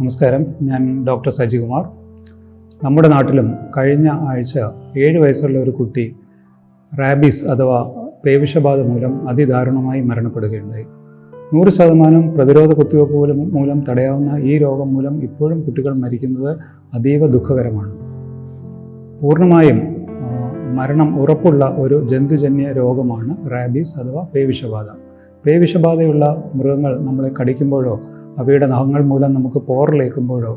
നമസ്കാരം. ഞാൻ ഡോക്ടർ സജികുമാർ നമ്മുടെ നാട്ടിലും കഴിഞ്ഞ ആഴ്ച ഏഴ് വയസ്സുള്ള ഒരു കുട്ടി റാബീസ് അഥവാ പേവിഷബാധ മൂലം അതിദാരുണമായി മരണപ്പെടുകയുണ്ടായി. നൂറ് ശതമാനം പ്രതിരോധ കുത്തിവയ്പ് മൂലം മൂലം തടയാവുന്ന ഈ രോഗം മൂലം ഇപ്പോഴും കുട്ടികൾ മരിക്കുന്നത് അതീവ ദുഃഖകരമാണ്. പൂർണമായും മരണം ഉറപ്പുള്ള ഒരു ജന്തുജന്യ രോഗമാണ് റാബീസ് അഥവാ പേവിഷബാധ. പേവിഷബാധയുള്ള മൃഗങ്ങൾ നമ്മളെ കടിക്കുമ്പോഴോ അവയുടെ നഖങ്ങൾ മൂലം നമുക്ക് പോറിലേക്കുമ്പോഴോ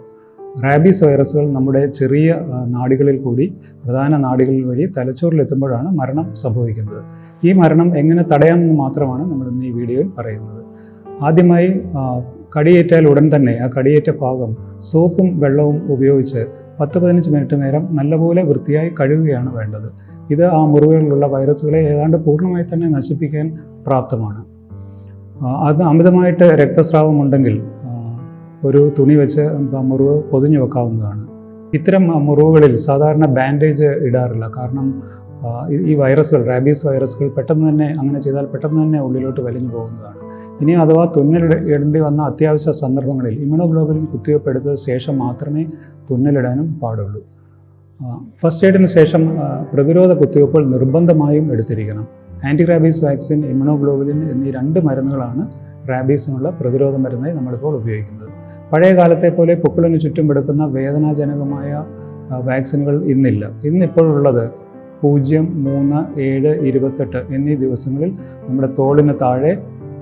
റാബീസ് വൈറസുകൾ നമ്മുടെ ചെറിയ നാടുകളിൽ കൂടി പ്രധാന നാഡികളിൽ വഴി തലച്ചോറിലെത്തുമ്പോഴാണ് മരണം സംഭവിക്കുന്നത്. ഈ മരണം എങ്ങനെ തടയാമെന്ന് മാത്രമാണ് നമ്മൾ ഇന്ന് ഈ വീഡിയോയിൽ പറയുന്നത്. ആദ്യമായി കടിയേറ്റാൽ ഉടൻ തന്നെ ആ കടിയേറ്റ ഭാഗം സോപ്പും വെള്ളവും ഉപയോഗിച്ച് പത്ത് പതിനഞ്ച് മിനിറ്റ് നേരം നല്ലപോലെ വൃത്തിയായി കഴുകുകയാണ് വേണ്ടത്. ഇത് ആ മുറിവുകളിലുള്ള വൈറസുകളെ ഏതാണ്ട് പൂർണമായി തന്നെ നശിപ്പിക്കാൻ പ്രാപ്തമാണ്. അത് അമിതമായിട്ട് രക്തസ്രാവം ഉണ്ടെങ്കിൽ ഒരു തുണി വെച്ച് മുറിവ് പൊതിഞ്ഞു വെക്കാവുന്നതാണ്. ഇത്തരം മുറിവുകളിൽ സാധാരണ ബാൻഡേജ് ഇടാറില്ല. കാരണം ഈ- വൈറസുകൾ റാബീസ് വൈറസുകൾ പെട്ടെന്ന് തന്നെ അങ്ങനെ ചെയ്താൽ പെട്ടെന്ന് തന്നെ ഉള്ളിലോട്ട് വലിഞ്ഞു പോകുന്നതാണ്. ഇനി അഥവാ തുന്നലിടേണ്ടി വന്ന അത്യാവശ്യ സന്ദർഭങ്ങളിൽ ഇമ്യൂണോഗ്ലോബിലിൻ കുത്തിവയ്പ്പ് എടുത്ത ശേഷം മാത്രമേ തുന്നലിടാനും പാടുള്ളൂ. ഫസ്റ്റ് എയ്ഡിന് ശേഷം പ്രതിരോധ കുത്തിവയ്പ്പുകൾ നിർബന്ധമായും എടുത്തിരിക്കണം. ആന്റി റാബീസ് വാക്സിൻ ഇമ്യൂണോഗ്ലോബുലിൻ എന്നീ രണ്ട് മരുന്നുകളാണ് റാബീസിനുള്ള പ്രതിരോധ മരുന്നായി നമ്മളിപ്പോൾ ഉപയോഗിക്കുന്നത്. പഴയ കാലത്തെ പോലെ പൊക്കിളിന് ചുറ്റും എടുക്കുന്ന വേദനാജനകമായ വാക്സിനുകൾ ഇന്നില്ല. ഇന്നിപ്പോഴുള്ളത് പൂജ്യം മൂന്ന് ഏഴ് ഇരുപത്തെട്ട് എന്നീ ദിവസങ്ങളിൽ നമ്മുടെ തോളിന് താഴെ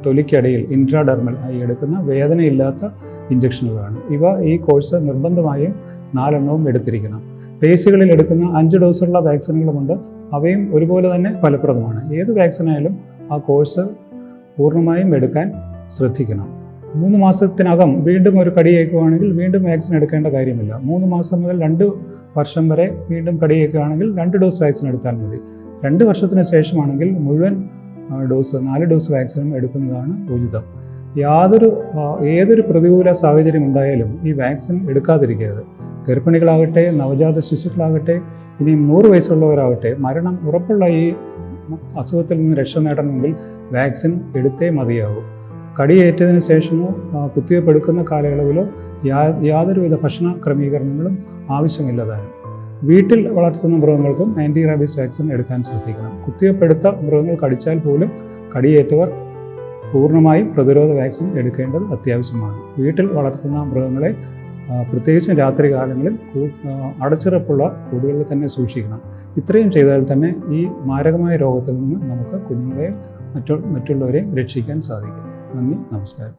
തൊലിക്കടിയിൽ ഇൻട്രാഡെർമൽ ആയി എടുക്കുന്ന വേദനയില്ലാത്ത ഇഞ്ചക്ഷനുകളാണ് ഇവ ഈ കോഴ്സ് നിർബന്ധമായും നാലെണ്ണവും എടുത്തിരിക്കണം. പേശികളിൽ എടുക്കുന്ന അഞ്ച് ഡോസുള്ള വാക്സിനുകളുമുണ്ട്. അവയും ഒരുപോലെ തന്നെ ഫലപ്രദമാണ്. ഏത് വാക്സിനായാലും ആ കോഴ്സ് പൂർണമായും എടുക്കാൻ ശ്രദ്ധിക്കണം. മൂന്ന് മാസത്തിനകം വീണ്ടും ഒരു കടിയേക്കുകയാണെങ്കിൽ വീണ്ടും വാക്സിൻ എടുക്കേണ്ട കാര്യമില്ല. മൂന്ന് മാസം മുതൽ രണ്ട് വർഷം വരെ വീണ്ടും കടിയേക്കുകയാണെങ്കിൽ രണ്ട് ഡോസ് വാക്സിൻ എടുത്താൽ മതി. രണ്ട് വർഷത്തിന് ശേഷമാണെങ്കിൽ മുഴുവൻ ഡോസ് നാല് ഡോസ് വാക്സിനും എടുക്കുന്നതാണ് ഉചിതം. യാതൊരു ഏതൊരു പ്രതികൂല സാഹചര്യം ഉണ്ടായാലും ഈ വാക്സിൻ എടുക്കാതിരിക്കരുത്. ഗർഭിണികളാകട്ടെ നവജാത ശിശുക്കളാകട്ടെ ഇനി നൂറ് വയസ്സുള്ളവരാകട്ടെ മരണം ഉറപ്പുള്ള ഈ അസുഖത്തിൽ നിന്ന് രക്ഷ നേടണമെങ്കിൽ വാക്സിൻ എടുത്തേ മതിയാവൂ. കടിയേറ്റതിന് ശേഷമോ കുത്തിവയ്പ് എടുക്കുന്ന കാലയളവിലോ യാ യാതൊരുവിധ ഭക്ഷണ ക്രമീകരണങ്ങളും ആവശ്യമില്ലതാനും വീട്ടിൽ വളർത്തുന്ന മൃഗങ്ങൾക്കും ആന്റി റാബീസ് വാക്സിൻ എടുക്കാൻ ശ്രദ്ധിക്കണം. കുത്തിവയ്പ് എടുത്ത മൃഗങ്ങൾ കടിച്ചാൽ പോലും കടിയേറ്റവർ പൂർണമായും പ്രതിരോധ വാക്സിൻ എടുക്കേണ്ടത് അത്യാവശ്യമാണ്. വീട്ടിൽ വളർത്തുന്ന മൃഗങ്ങളെ പ്രത്യേകിച്ചും രാത്രി കാലങ്ങളിൽ അടച്ചിറപ്പുള്ള കൂടുകളിൽ തന്നെ സൂക്ഷിക്കണം. ഇത്രയും ചെയ്താൽ തന്നെ ഈ മാരകമായ രോഗത്തിൽ നിന്ന് നമുക്ക് കുഞ്ഞുങ്ങളെയും മറ്റു മറ്റുള്ളവരെയും രക്ഷിക്കാൻ സാധിക്കും. നന്ദി നമസ്കാരം.